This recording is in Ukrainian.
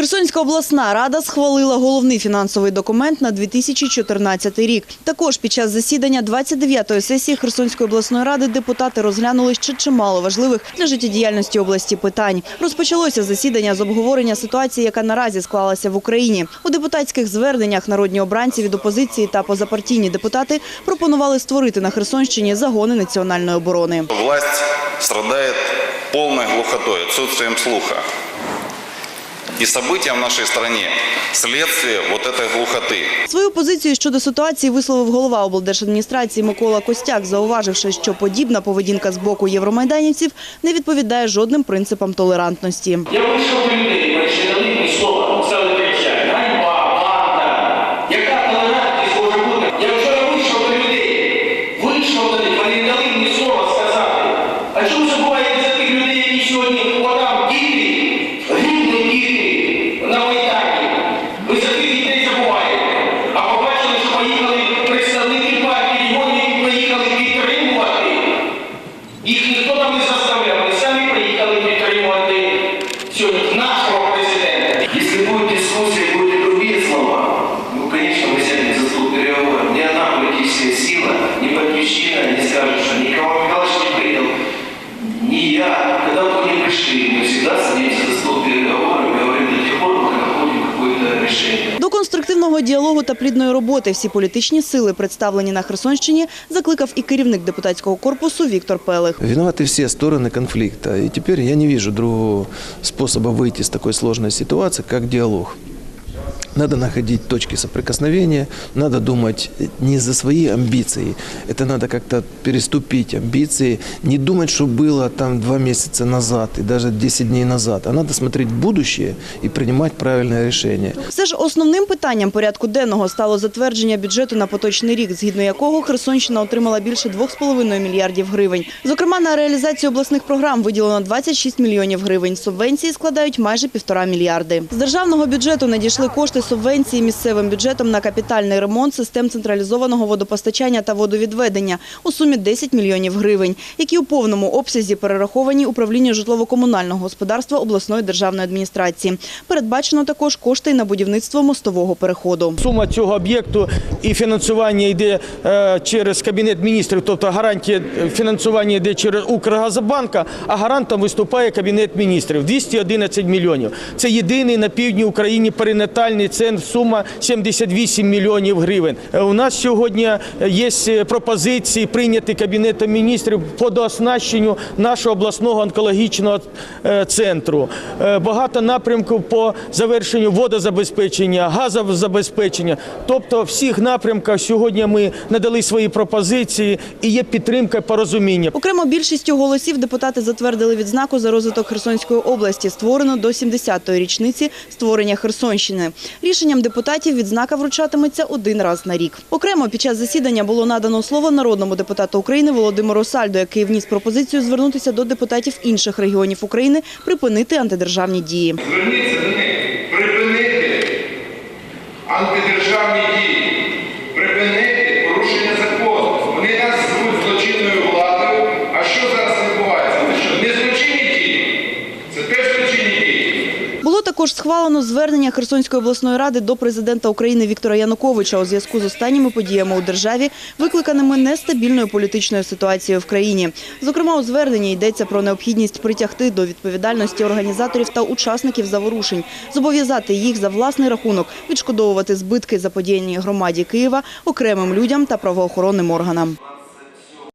Херсонська обласна рада схвалила головний фінансовий документ на 2014 рік. Також під час засідання 29-ї сесії Херсонської обласної ради депутати розглянули ще чимало важливих для життєдіяльності області питань. Розпочалося засідання з обговорення ситуації, яка наразі склалася в Україні. У депутатських зверненнях народні обранці від опозиції та позапартійні депутати пропонували створити на Херсонщині загони національної оборони. Власть страдает полной глухотой, отсутствием слуха. И события в нашей стране – следствие вот этой глухоты. Свою позицію щодо ситуації висловив голова облдержадміністрації Микола Костяк, зауваживши, що подібна поведінка з боку євромайданівців не відповідає жодним принципам толерантності. Я вийшов до людей, бачите, дали ніхто там не заставляв, вони самі приїхали підтримувати сьогодні нашого президента. Если будет дискуссия, будут другие слова, ну, конечно, мы сядем за стол переговоров. Ни одна политическая сила, ни батьківщина не скажет, что Николай Михайлович не принял, ни я. Когда бы вы не пришли, конструктивного діалогу та плідної роботи всі політичні сили, представлені на Херсонщині, закликав і керівник депутатського корпусу Віктор Пелих. Виноваты все стороны конфликта. И теперь я не вижу другого способа выйти из такой сложной ситуации, как диалог. Надо находить точки соприкосновения, надо думать не за свои амбиции. Это надо как-то переступить амбиции, не думать, что было там два месяца назад и даже 10 дней назад, а надо смотреть в будущее и принимать правильное решение. Все ж основним питанням порядку денного стало затвердження бюджету на поточний рік, згідно якого Херсонщина отримала більше 2,5 мільярдів гривень. Зокрема, на реалізацію обласних програм виділено 26 мільйонів гривень. Субвенції складають майже півтора мільярди. З державного бюджету надійшли кошти субвенції місцевим бюджетом на капітальний ремонт систем централізованого водопостачання та водовідведення у сумі 10 мільйонів гривень, які у повному обсязі перераховані управлінню житлово-комунального господарства обласної державної адміністрації. Передбачено також кошти на будівництво мостового переходу. Сума цього об'єкту і фінансування йде е, через Кабінет міністрів, тобто гарантія фінансування йде через Укргазобанка, а гарантом виступає Кабінет міністрів 211 мільйонів. Це єдиний на півдні України перинатальний центр, сума 78 мільйонів гривень. Е, У нас сьогодні є пропозиції прийняті Кабінетом міністрів по дооснащенню нашого обласного онкологічного е, центру. Е, Багато напрямків по завершенню водозабезпечення, газозабезпечення. Тобто, всіх напрямках сьогодні ми надали свої пропозиції і є підтримка порозуміння. Окремо більшістю голосів депутати затвердили відзнаку за розвиток Херсонської області, створену до 70-ї річниці створення Херсонщини. Рішенням депутатів відзнака вручатиметься один раз на рік. Окремо під час засідання було надано слово народному депутату України Володимиру Сальдо, який вніс пропозицію звернутися до депутатів інших регіонів України припинити антидержавні дії. Зверніться до них, припинити антидержавні дії, припинити порушення закону. Вони нас звуть злочинною владою. А що зараз відбувається? Це що, не злочинні дії? Це теж злочинні дії. Було також схвалено звернення Херсонської обласної ради до президента України Віктора Януковича у зв'язку з останніми подіями у державі, викликаними нестабільною політичною ситуацією в країні. Зокрема, у зверненні йдеться про необхідність притягти до відповідальності організаторів та учасників заворушень, зобов'язати їх за власний рахунок відшкодовувати збитки заподіяні громаді Києва, окремим людям та правоохоронним органам.